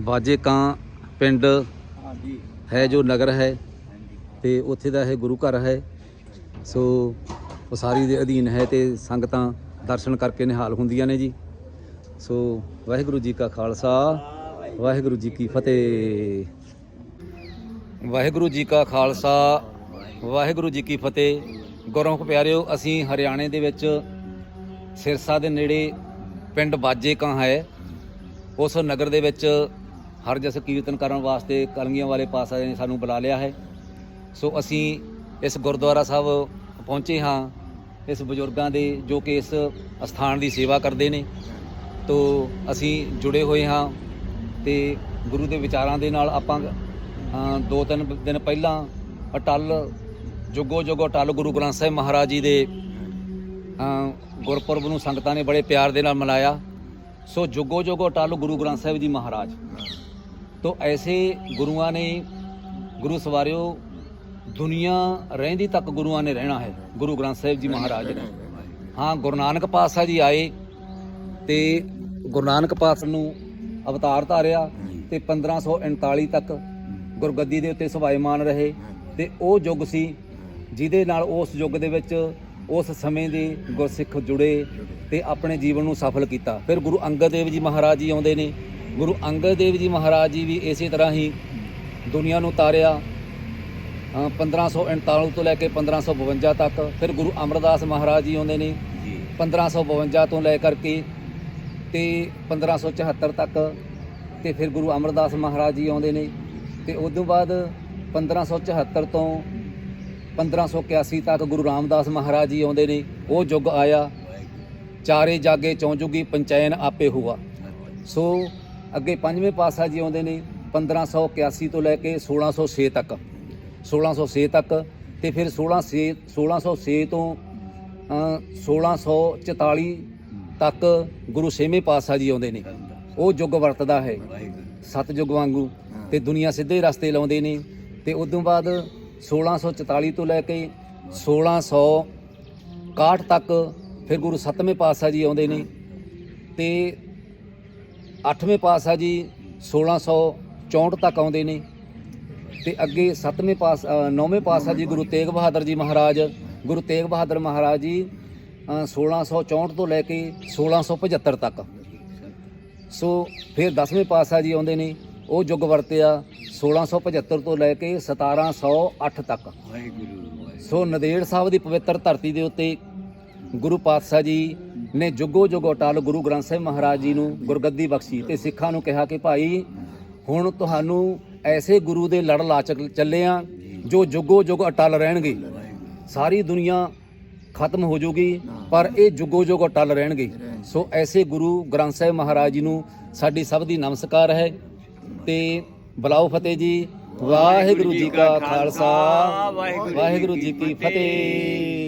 ਬਾਜੇ ਕਾਂ ਪਿੰਡ ਹਾਂਜੀ। ਹੈ ਜੋ ਨਗਰ ਹੈ ਤੇ ਉੱਥੇ ਦਾ ਇਹ ਗੁਰੂ ਘਰ ਹੈ। ਸੋ ਉਸਾਰੀ ਦੇ ਅਧੀਨ ਹੈ ਤੇ ਸੰਗਤਾਂ ਦਰਸ਼ਨ ਕਰਕੇ ਨਿਹਾਲ ਹੁੰਦੀਆਂ ਨੇ ਜੀ। ਸੋ ਵਾਹਿਗੁਰੂ ਜੀ ਕਾ ਖਾਲਸਾ ਵਾਹਿਗੁਰੂ ਜੀ ਕੀ ਫਤਿਹ। ਵਾਹਿਗੁਰੂ ਜੀ ਕਾ ਖਾਲਸਾ ਵਾਹਿਗੁਰੂ ਜੀ ਕੀ ਫਤਿਹ। ਗੁਰਮੁਖ ਪਿਆਰਿਓ ਅਸੀਂ ਹਰਿਆਣੇ ਦੇ ਵਿੱਚ ਸਿਰਸਾ ਦੇ ਨੇੜੇ ਪਿੰਡ ਬਾਜੇ ਕਾਂ ਹੈ। ਉਸ ਨਗਰ ਦੇ ਵਿੱਚ ਹਰ ਜਸ ਕੀਰਤਨ ਕਰਨ ਵਾਸਤੇ ਕਲਗੀਆਂ ਵਾਲੇ ਪਾਸਾ ਨੇ ਸਾਨੂੰ ਬੁਲਾ ਲਿਆ ਹੈ। ਸੋ ਅਸੀਂ ਇਸ ਗੁਰਦੁਆਰਾ ਸਾਹਿਬ ਪਹੁੰਚੇ ਹਾਂ। ਇਸ ਬਜ਼ੁਰਗਾਂ ਦੇ ਜੋ ਕਿ ਇਸ ਅਸਥਾਨ ਦੀ ਸੇਵਾ ਕਰਦੇ ਨੇ। ਤੋ ਅਸੀਂ ਜੁੜੇ ਹੋਏ ਹਾਂ ਤੇ ਗੁਰੂ ਦੇ ਵਿਚਾਰਾਂ ਦੇ ਨਾਲ ਆਪਾਂ ਦੋ ਤਿੰਨ ਦਿਨ ਪਹਿਲਾਂ ਅਟਲ, ਜੁਗੋ ਜੁਗੋ ਅਟਲ ਗੁਰੂ ਗ੍ਰੰਥ ਸਾਹਿਬ ਮਹਾਰਾਜ ਜੀ ਦੇ ਗੁਰਪੁਰਬ ਨੂੰ ਸੰਗਤਾਂ ਨੇ ਬੜੇ ਪਿਆਰ ਦੇ ਨਾਲ ਮਨਾਇਆ। ਸੋ ਜੁਗੋ ਜੁਗੋ ਅਟਲ ਗੁਰੂ ਗ੍ਰੰਥ ਸਾਹਿਬ ਜੀ ਮਹਾਰਾਜ। ਤੋ ਐਸੇ ਗੁਰੂਆਂ ਨੇ ਗੁਰੂ ਸਵਾਰਿਓ, ਦੁਨੀਆ ਰਹਿੰਦੀ ਤੱਕ ਗੁਰੂਆਂ ਨੇ ਰਹਿਣਾ ਹੈ, ਗੁਰੂ ਗ੍ਰੰਥ ਸਾਹਿਬ ਜੀ ਮਹਾਰਾਜ ਨੇ। ਹਾਂ, ਗੁਰੂ ਨਾਨਕ ਪਾਤਸ਼ਾਹ ਜੀ ਆਏ ਤੇ ਗੁਰੂ ਨਾਨਕ ਪਾਤਸ਼ਾਹ ਨੂੰ ਅਵਤਾਰ ਧਾਰਿਆ ਤੇ 1539 ਤੱਕ ਗੁਰਗੱਦੀ ਦੇ ਉੱਤੇ ਸਵਾਈਮਾਨ ਰਹੇ ਤੇ ਉਹ ਯੁੱਗ ਸੀ ਜਿਹਦੇ ਨਾਲ ਉਸ ਯੁੱਗ ਦੇ ਵਿੱਚ ਉਸ ਸਮੇਂ ਦੇ ਗੁਰਸਿੱਖ ਜੁੜੇ ਤੇ ਆਪਣੇ ਜੀਵਨ ਨੂੰ ਸਫਲ ਕੀਤਾ। ਫਿਰ ਗੁਰੂ ਅੰਗਦ ਦੇਵ ਜੀ ਮਹਾਰਾਜ ਜੀ ਆਉਂਦੇ ਨੇ ਗੁਰੂ ਅੰਗਦ ਦੇਵ ਜੀ ਮਹਾਰਾਜ ਜੀ ਵੀ ਇਸੇ ਤਰ੍ਹਾਂ ਹੀ ਦੁਨੀਆ ਨੂੰ ਤਾਰਿਆ ਅ, 1539 ਤੋਂ ਲੈ ਕੇ 1552 ਤੱਕ। ਫਿਰ ਗੁਰੂ ਅਮਰਦਾਸ ਮਹਾਰਾਜ ਜੀ ਆਉਂਦੇ ਨੇ ਜੀ। 1552 ਤੋਂ ਲੈ ਕਰਕੇ ਤੇ 1574 ਤੱਕ ਤੇ ਫਿਰ ਗੁਰੂ ਅਮਰਦਾਸ ਮਹਾਰਾਜ ਜੀ ਆਉਂਦੇ ਨੇ। ਤੇ ਉਸ ਤੋਂ ਬਾਅਦ 1574 ਤੋਂ 1581 ਤੱਕ ਗੁਰੂ ਰਾਮਦਾਸ ਮਹਾਰਾਜ ਜੀ ਆਉਂਦੇ ਨੇ। ਉਹ ਯੁੱਗ ਆਇਆ। ਚਾਰੇ ਜਾਗੇ ਚੌਂਜੁਗੀ ਪੰਚੈਨ ਆਪੇ ਹੁਆ। ਸੋ ਅੱਗੇ ਪੰਜਵੇਂ ਪਾਤਸ਼ਾਹ ਜੀ ਆਉਂਦੇ ਨੇ 1581 ਤੋਂ ਲੈ ਕੇ 1606 ਤੱਕ। 1606 ਤੱਕ ਤੇ ਫਿਰ 1606 1606 ਤੋਂ ਅ, 1644 ਤੱਕ ਗੁਰੂ ਛੇਵੇਂ ਪਾਤਸ਼ਾਹ ਜੀ ਆਉਂਦੇ ਨੇ। ਉਹ ਯੁੱਗ ਵਰਤਦਾ ਹੈ। ਵਾਹਿਗੁਰੂ ਯੁੱਗ ਵਾਂਗੂ ਤੇ ਦੁਨੀਆ ਸਿੱਧੇ ਰਸਤੇ ਲਾਉਂਦੇ ਨੇ ਤੇ ਉਸ ਤੋਂ ਬਾਅਦ 1644 ਤੋਂ ਲੈ ਕੇ 1661 ਤੱਕ ਫਿਰ ਗੁਰੂ ਸੱਤਵੇਂ ਪਾਤਸ਼ਾਹ ਜੀ ਆਉਂਦੇ ਨੇ ਤੇ ਅੱਠਵੇਂ ਪਾਤਸ਼ਾਹ ਜੀ 1664 ਤੱਕ ਆਉਂਦੇ ਨੇ। ਤੇ ਅੱਗੇ ਸੱਤਵੇਂ ਪਾਸ ਅ, ਨੌਵੇਂ ਪਾਤਸ਼ਾਹ ਜੀ ਗੁਰੂ ਤੇਗ ਬਹਾਦਰ ਜੀ ਮਹਾਰਾਜ। ਗੁਰੂ ਤੇਗ ਬਹਾਦਰ ਮਹਾਰਾਜ ਜੀ ਅ, 1664 ਤੋਂ ਲੈ ਕੇ 1675 ਤੱਕ। ਸੋ ਫਿਰ 10ਵੇਂ ਪਾਤਸ਼ਾਹ ਜੀ ਆਉਂਦੇ ਨੇ। ਉਹ ਯੁੱਗ ਵਰਤਿਆ 1675 ਤੋਂ ਲੈ ਕੇ 1708 ਤੱਕ। ਵਾਹਿਗੁਰੂ। ਸੋ ਨਦੇੜ ਸਾਹਿਬ ਦੀ ਪਵਿੱਤਰ ਧਰਤੀ ਦੇ ਉੱਤੇ ਗੁਰੂ ਪਾਤਸ਼ਾਹ ਜੀ ਨੇ ਜੁਗੋ ਜੁਗੋ ਟਾਲ ਗੁਰੂ ਗ੍ਰੰਥ ਸਾਹਿਬ ਮਹਾਰਾਜ ਜੀ ਨੂੰ ਗੁਰਗੱਦੀ ਬਖਸ਼ੀ ਤੇ ਸਿੱਖਾਂ ਨੂੰ ਕਿਹਾ ਕਿ ਭਾਈ ਹੁਣ ਤੁਹਾਨੂੰ ਐਸੇ ਗੁਰੂ ਦੇ ਲੜ ਲਾ ਚੱਲ- ਆ ਜੋ ਜੁਗੋ ਜੁਗ ਅਟਲ ਰਹਿਣਗੇ। ਸਾਰੀ ਦੁਨੀਆ ਖਤਮ ਹੋ ਜਾਊਗੀ ਪਰ ਇਹ ਜੁਗੋ ਜੁਗ ਅਟਲ ਰਹਿਣਗੇ। ਸੋ ਐਸੇ ਗੁਰੂ ਗ੍ਰੰਥ ਸਾਹਿਬ ਮਹਾਰਾਜ ਜੀ ਨੂੰ ਸਾਡੀ ਸਭ ਦੀ ਨਮਸਕਾਰ ਹੈ ਤੇ ਬਲਾਓ ਫਤਿਹ ਜੀ। ਵਾਹਿਗੁਰੂ ਜੀ ਕਾ ਖਾਲਸਾ ਵਾਹਿਗੁਰੂ ਜੀ ਕੀ ਫਤਿਹ।